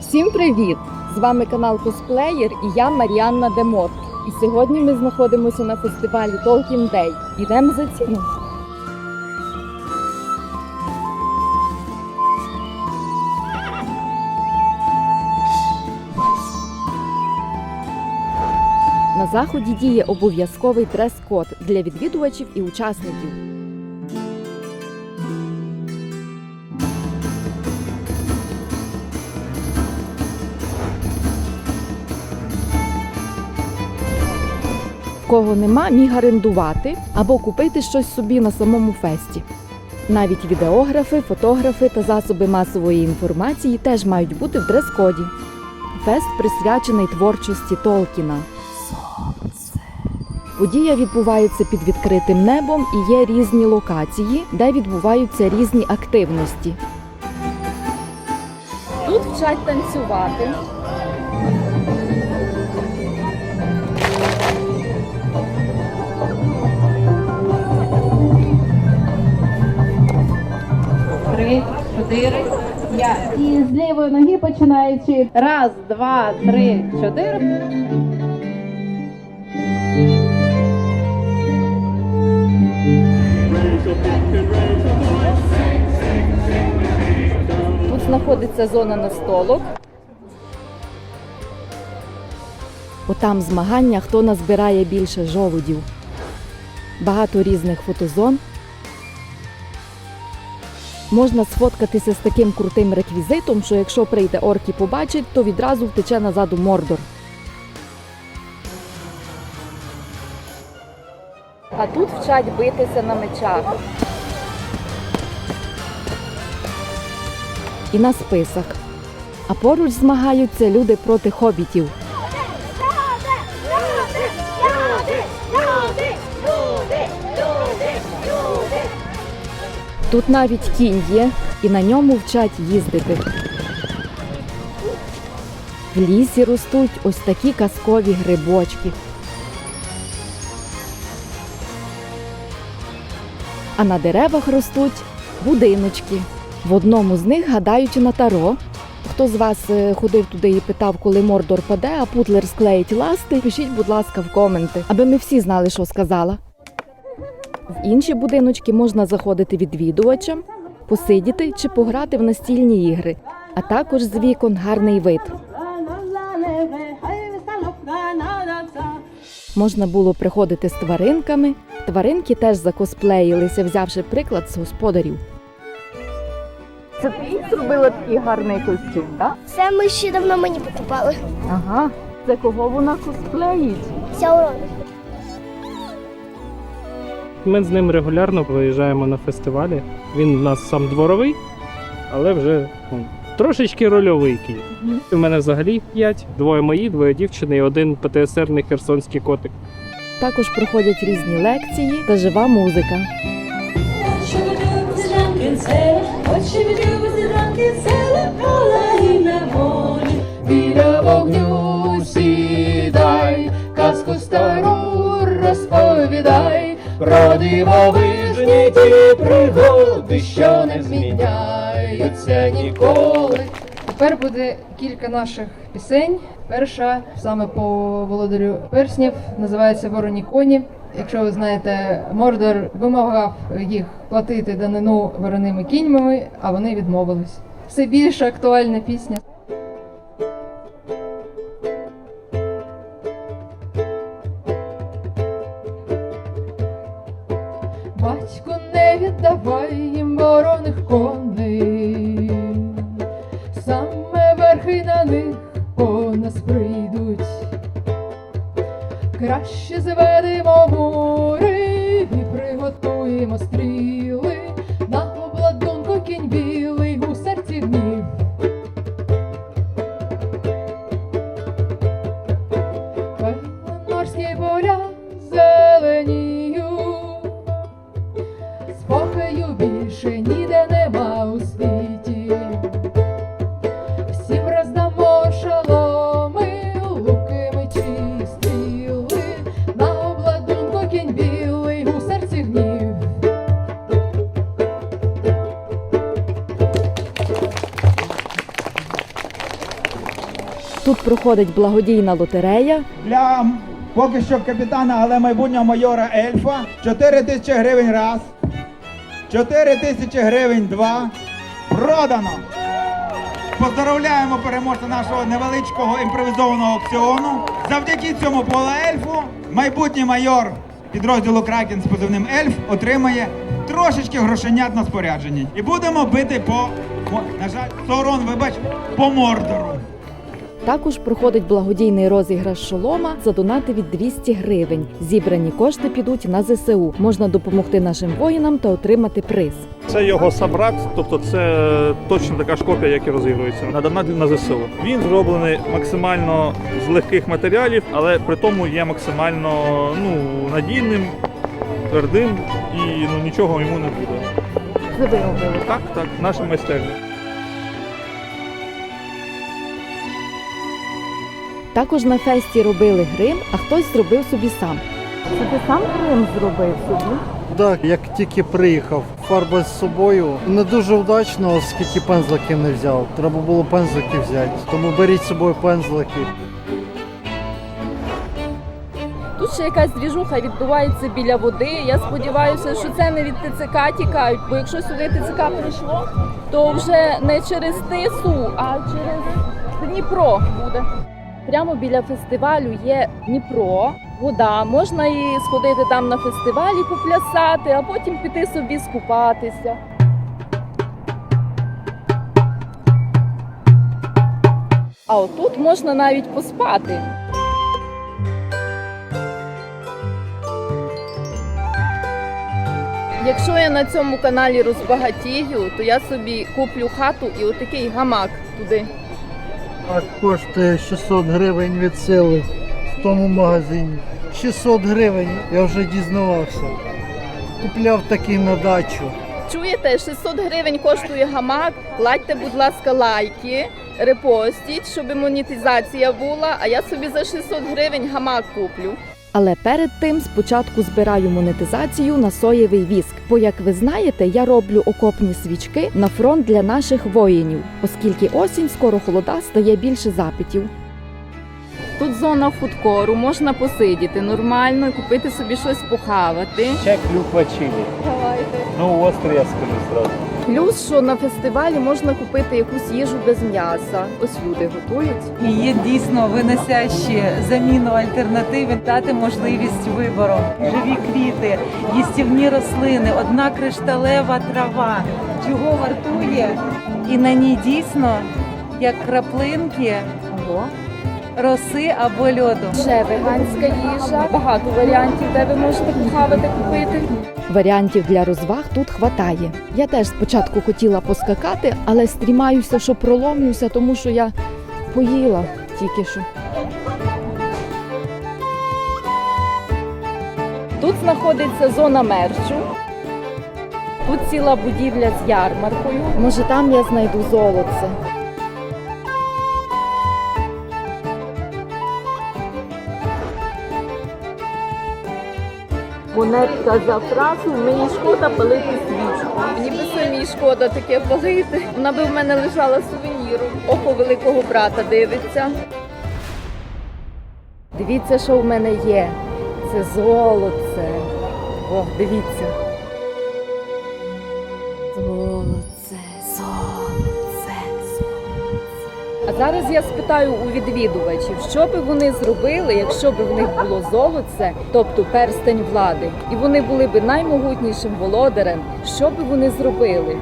Всім привіт! З вами канал Косплеєр і я Маріанна Демот. І сьогодні ми знаходимося на фестивалі Talking Day. Йдемо за ціну. На заході діє обов'язковий дрес-код для відвідувачів і учасників. Кого нема, міг орендувати або купити щось собі на самому фесті. Навіть відеографи, фотографи та засоби масової інформації теж мають бути в дрес-коді. Фест присвячений творчості Толкіна. Подія відбувається під відкритим небом і є різні локації, де відбуваються різні активності. Тут вчать танцювати. Чотири, п'ять. І з лівої ноги починаючи. Раз, два, три, чотири. Тут знаходиться зона настолок. Отам змагання, хто назбирає більше жолудів. Багато різних фотозон. Можна сфоткатися з таким крутим реквізитом, що якщо прийде орк і побачить, то відразу втече назад у Мордор. А тут вчать битися на мечах. І на списах. А поруч змагаються люди проти хобітів. Тут навіть кінь є, і на ньому вчать їздити. В лісі ростуть ось такі казкові грибочки. А на деревах ростуть будиночки. В одному з них гадають на таро. Хто з вас е, ходив туди і питав, коли Мордор паде, а Путлер склеїть ласти, пишіть, будь ласка, в коменти, аби ми всі знали, що сказала. В інші будиночки можна заходити відвідувачам, посидіти чи пограти в настільні ігри, а також з вікон гарний вид. Можна було приходити з тваринками. Тваринки теж закосплеїлися, взявши приклад з господарів. Це ти зробила такий гарний костюм, так? Це ми ще давно мені покупали. Ага. Це кого вона косплеїть? Сяурон. Ми з ним регулярно виїжджаємо на фестивалі. Він у нас сам дворовий, але вже ну, трошечки рольовий кіт. У мене взагалі п'ять, двоє мої, двоє дівчини і один ПТСРний херсонський котик. Також проходять різні лекції та жива музика. Біля вогню сідай, казку стару розповідай, про дивовижні ті пригоди, що не зміняються ніколи. Тепер буде кілька наших пісень. Перша саме по володарю перснів називається Вороні коні. Якщо ви знаєте, Мордор вимагав їх платити данину вороними кіньмами, а вони відмовились. Все більш актуальна пісня. Тут проходить благодійна лотерея. для поки що капітана, але майбутнього майора Ельфа. 4 тисячі гривень раз. 4 тисячі гривень два. Продано! Поздоровляємо переможця нашого невеличкого імпровізованого аукціону. Завдяки цьому пола ельфу майбутній майор підрозділу Кракен з позивним Ельф отримає трошечки грошенят на спорядженні. І будемо бити по, на жаль, Саурон, вибач, по мордору. Також проходить благодійний розіграш шолома за донати від 200 гривень. Зібрані кошти підуть на ЗСУ. Можна допомогти нашим воїнам та отримати приз. Це його собрат, тобто це точно така ж копія, як і розігрується на донат на ЗСУ. Він зроблений максимально з легких матеріалів, але при тому є максимально ну, надійним, твердим і ну, нічого йому не буде. Це ви робили. Так, так, наша майстерня. Також на фесті робили грим, а хтось зробив собі сам. Це ти сам грим зробив собі? Так, як тільки приїхав, фарба з собою не дуже вдачно, оскільки пензликів не взяв. Треба було пензлики взяти. Тому беріть з собою пензлики. Тут ще якась двіжуха відбувається біля води. Я сподіваюся, що це не від ТЦК тікають, бо якщо сюди ТЦК прийшло, то вже не через Тису, а через Дніпро буде. Прямо біля фестивалю є Дніпро, вода. Можна і сходити там на фестивалі, поплясати, а потім піти собі скупатися. А отут можна навіть поспати. Якщо я на цьому каналі розбагатію, то я собі куплю хату і отакий гамак туди. Так коштує 600 гривень від сили в тому магазині. 600 гривень, я вже дізнавався. Купляв такий на дачу. Чуєте, 600 гривень коштує гамак. Кладьте, будь ласка, лайки, репостіть, щоб монетизація була. А я собі за 600 гривень гамак куплю. Але перед тим спочатку збираю монетизацію на соєвий віск. Бо, як ви знаєте, я роблю окопні свічки на фронт для наших воїнів, оскільки осінь скоро холода стає більше запитів. Тут зона фудкору, можна посидіти нормально і купити собі щось похавати. Чек клюква чилі. Давайте. Ну, острий я скажу сразу. Плюс, що на фестивалі можна купити якусь їжу без м'яса. Ось люди готують. і є дійсно виносящі заміну альтернативи, дати можливість вибору. Живі квіти, їстівні рослини, одна кришталева трава. Чого вартує? І на ній дійсно як краплинки Ого. Роси або льоду. Ще веганська їжа, багато варіантів, де ви можете похавати, купити. Варіантів для розваг тут хватає. Я теж спочатку хотіла поскакати, але стрімаюся, що проломлюся, тому що я поїла тільки що. Тут знаходиться зона мерчу. Тут ціла будівля з ярмаркою. Може, там я знайду золоце. Монетка за фразу, мені шкода палити свічку. Мені би самі шкода таке палити. Вона би в мене лежала сувеніром. Око великого брата дивиться. Дивіться, що в мене є. Це золоце. О, дивіться. Золоце, А зараз я спитаю у відвідувачів, що би вони зробили, якщо б в них було золоце, тобто перстень влади, і вони були б наймогутнішим володарем. Що би вони зробили?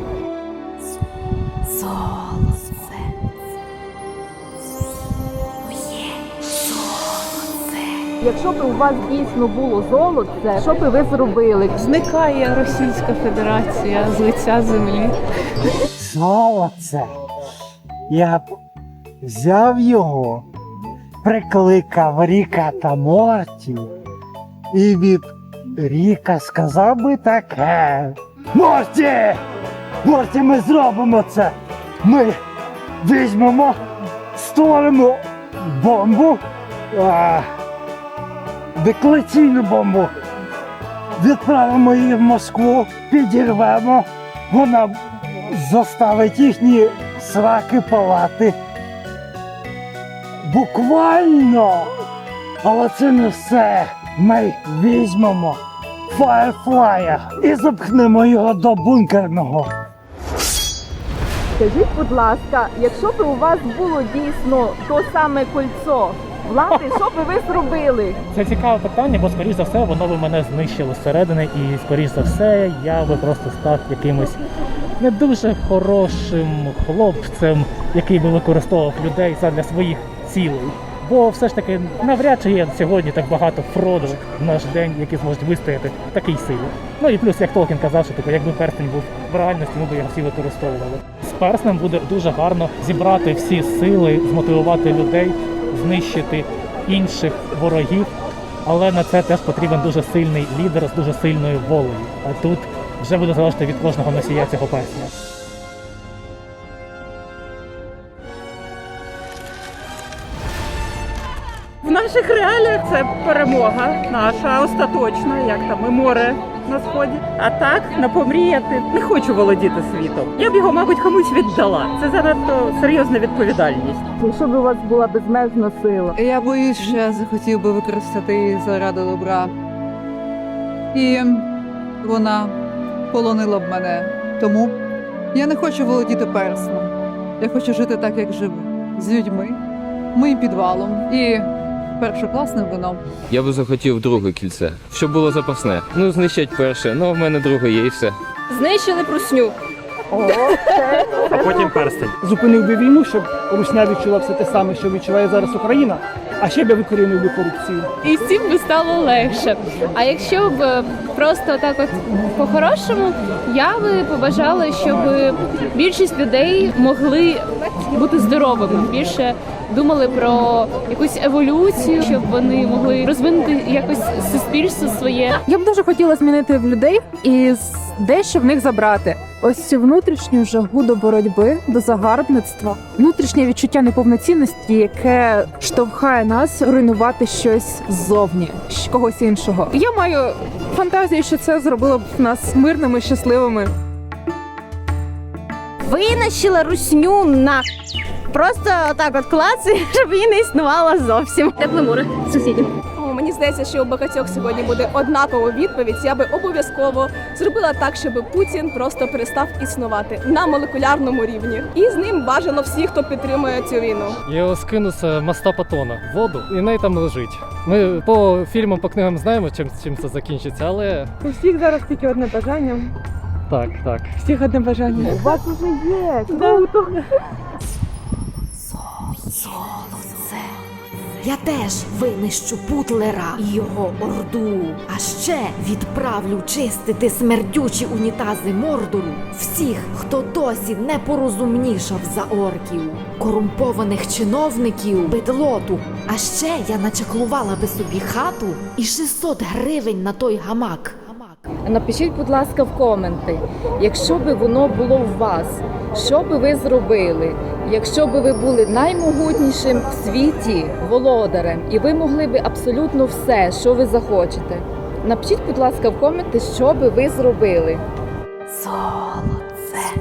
золоце. Якщо б у вас дійсно було золоце, що би ви зробили? Зникає Російська Федерація з лиця землі. Золоце. Я б взяв його, прикликав Ріка та Морті, і від Ріка сказав би таке. Морті! Морті, ми зробимо це! Ми візьмемо, створимо бомбу, деклаційну бомбу. Відправимо її в Москву, підірвемо. Вона заставить їхні сраки палати. Буквально! Але це не все. Ми візьмемо Фаєрфлая і запхнемо його до бункерного. Скажіть, будь ласка, якщо б у вас було дійсно то саме кольцо влади, що би ви зробили? Це цікаве питання, бо скоріш за все воно би мене знищило зсередини, і скоріш за все я би просто став якимось не дуже хорошим хлопцем, який би використовував людей задля своїх цілей. Бо все ж таки навряд чи є сьогодні так багато фродов в наш день, які зможуть вистояти в такій силі. Ну і плюс, як Толкін казав, що типу, якби перстень був в реальності, ми б його всі використовували. З перстнем буде дуже гарно зібрати всі сили, змотивувати людей, знищити інших ворогів. Але на це теж потрібен дуже сильний лідер з дуже сильною волею. А тут вже буде залежати від кожного носія цього персня. Наших реаліях це перемога наша остаточна, як там і море на сході. А так на помріяти не хочу володіти світом. Я б його, мабуть, комусь віддала. Це занадто серйозна відповідальність. Якщо б у вас була безмежна сила? Я боюсь, що я захотів би використати її заради добра. І вона полонила б мене. Тому я не хочу володіти персном. Я хочу жити так, як живу. З людьми, моїм підвалом і першокласним вином. Я би захотів друге кільце, щоб було запасне. Ну, знищать перше, ну в мене друге є і все. Знищили прусню. А потім перстень. Зупинив би війну, щоб Русня відчула все те саме, що відчуває зараз Україна, а ще б я викорінив би корупцію. І всім би стало легше. А якщо б е, просто так от по-хорошому, я би побажала, щоб більшість людей могли бути здоровими, більше думали про якусь еволюцію, щоб вони могли розвинути якось суспільство своє. Я б дуже хотіла змінити в людей і дещо в них забрати. Ось цю внутрішню жагу до боротьби, до загарбництва, внутрішнє відчуття неповноцінності, яке штовхає нас руйнувати щось ззовні, когось іншого. Я маю фантазію, що це зробило б нас мирними, щасливими. Винищила русню на просто отак от клаци, щоб її не існувало зовсім. Тепле море сусідів. Мені здається, що у багатьох сьогодні буде однакова відповідь. Я би обов'язково зробила так, щоб Путін просто перестав існувати на молекулярному рівні, і з ним бажано всі, хто підтримує цю війну. Я його скину з моста Патона в воду і неї там лежить. Ми по фільмам, по книгам знаємо, чим, чим це закінчиться, але У всіх зараз тільки одне бажання. так, так. Всіх одне бажання. У вас уже є. Круто. Сонце. Я теж винищу Путлера і його орду. А ще відправлю чистити смердючі унітази Мордору всіх, хто досі не порозумнішав за орків, корумпованих чиновників, бедлоту. А ще я начаклувала би собі хату і 600 гривень на той гамак. Напишіть, будь ласка, в коменти, якщо би воно було в вас, що би ви зробили? Якщо би ви були наймогутнішим в світі володарем, і ви могли би абсолютно все, що ви захочете. Напишіть, будь ласка, в коменти, що би ви зробили. Золоце.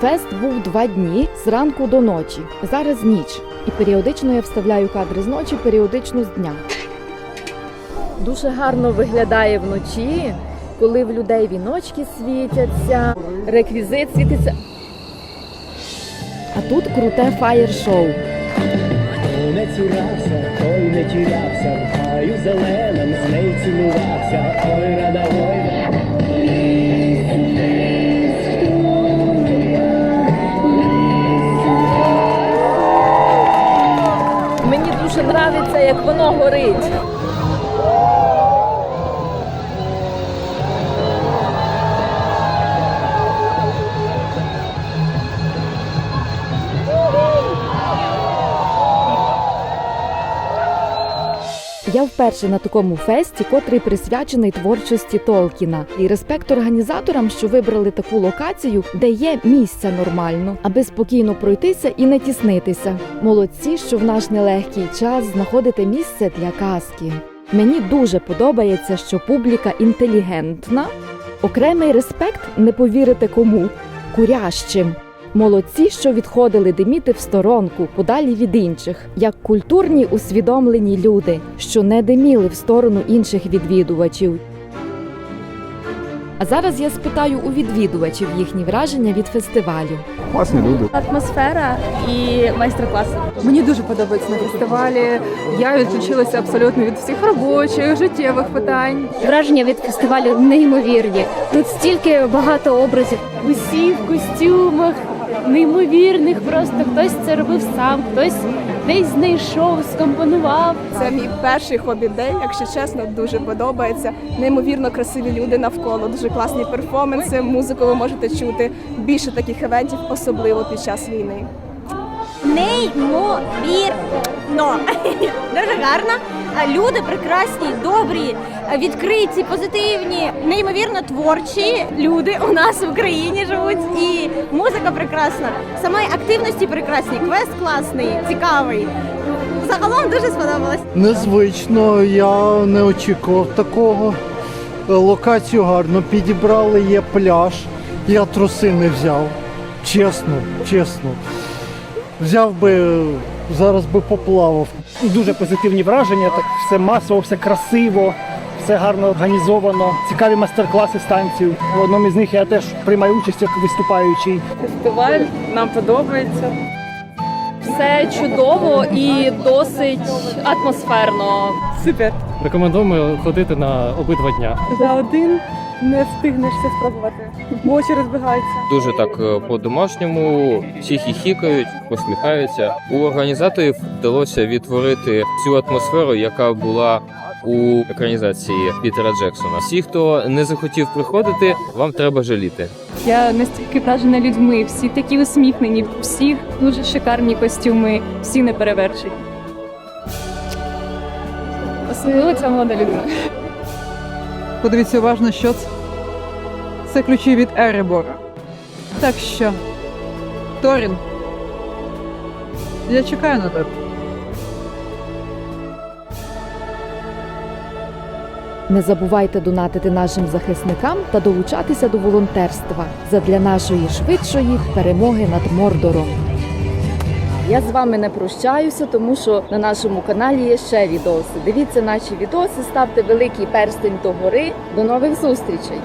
Фест був два дні зранку до ночі. Зараз ніч. І періодично я вставляю кадри з ночі, періодично з дня. Дуже гарно виглядає вночі, коли в людей віночки світяться, реквізит світиться. А тут круте фаєр-шоу. Не цілявся, той не тірявся, в гаю зеленим з нею цілувався, ой рада, ой Мені дуже подобається, як воно горить. Я вперше на такому фесті, котрий присвячений творчості Толкіна. І респект організаторам, що вибрали таку локацію, де є місця нормально, аби спокійно пройтися і не тіснитися. Молодці, що в наш нелегкий час знаходите місце для казки. Мені дуже подобається, що публіка інтелігентна. Окремий респект не повірите кому курящим. Молодці, що відходили диміти в сторонку, подалі від інших, як культурні усвідомлені люди, що не диміли в сторону інших відвідувачів. А зараз я спитаю у відвідувачів їхні враження від фестивалю. Класні люди. Атмосфера і майстер-клас. Мені дуже подобається на фестивалі. Я відключилася абсолютно від всіх робочих, життєвих питань. Враження від фестивалю неймовірні. Тут стільки багато образів. Усі в костюмах, неймовірних. Просто хтось це робив сам, хтось десь знайшов, скомпонував. Це мій перший хобі-день, якщо чесно, дуже подобається. Неймовірно красиві люди навколо, дуже класні перформанси, музику ви можете чути. Більше таких івентів, особливо під час війни. Неймовірно. Дуже гарно. Люди прекрасні, добрі, відкриті, позитивні, неймовірно творчі люди у нас в Україні живуть. І музика прекрасна. Саме активності прекрасні, квест класний, цікавий. Загалом дуже сподобалось. Незвично, я не очікував такого. Локацію гарно підібрали, є пляж. Я труси не взяв. Чесно, чесно. Взяв би, зараз би поплавав. Дуже позитивні враження, так все масово, все красиво, все гарно організовано. Цікаві майстер-класи станцій. В одному із них я теж приймаю участь як виступаючий. Фестиваль нам подобається. Все чудово і досить атмосферно. Супер. Рекомендуємо ходити на обидва дня. За один не встигнеш все спробувати. Бо очі розбігаються. Дуже так е, по-домашньому, всі хіхікають, посміхаються. У організаторів вдалося відтворити цю атмосферу, яка була у екранізації Пітера Джексона. Всі, хто не захотів приходити, вам треба жаліти. Я настільки вражена людьми, всі такі усміхнені, всіх дуже шикарні костюми, всі не перевершені. Особливо ця молода людина. Подивіться уважно, що це. Це ключі від Еребора. Так що, Торін, я чекаю на тебе. Не забувайте донатити нашим захисникам та долучатися до волонтерства задля нашої швидшої перемоги над Мордором. Я з вами не прощаюся, тому що на нашому каналі є ще відоси. Дивіться наші відоси, ставте великий перстень догори. До нових зустрічей!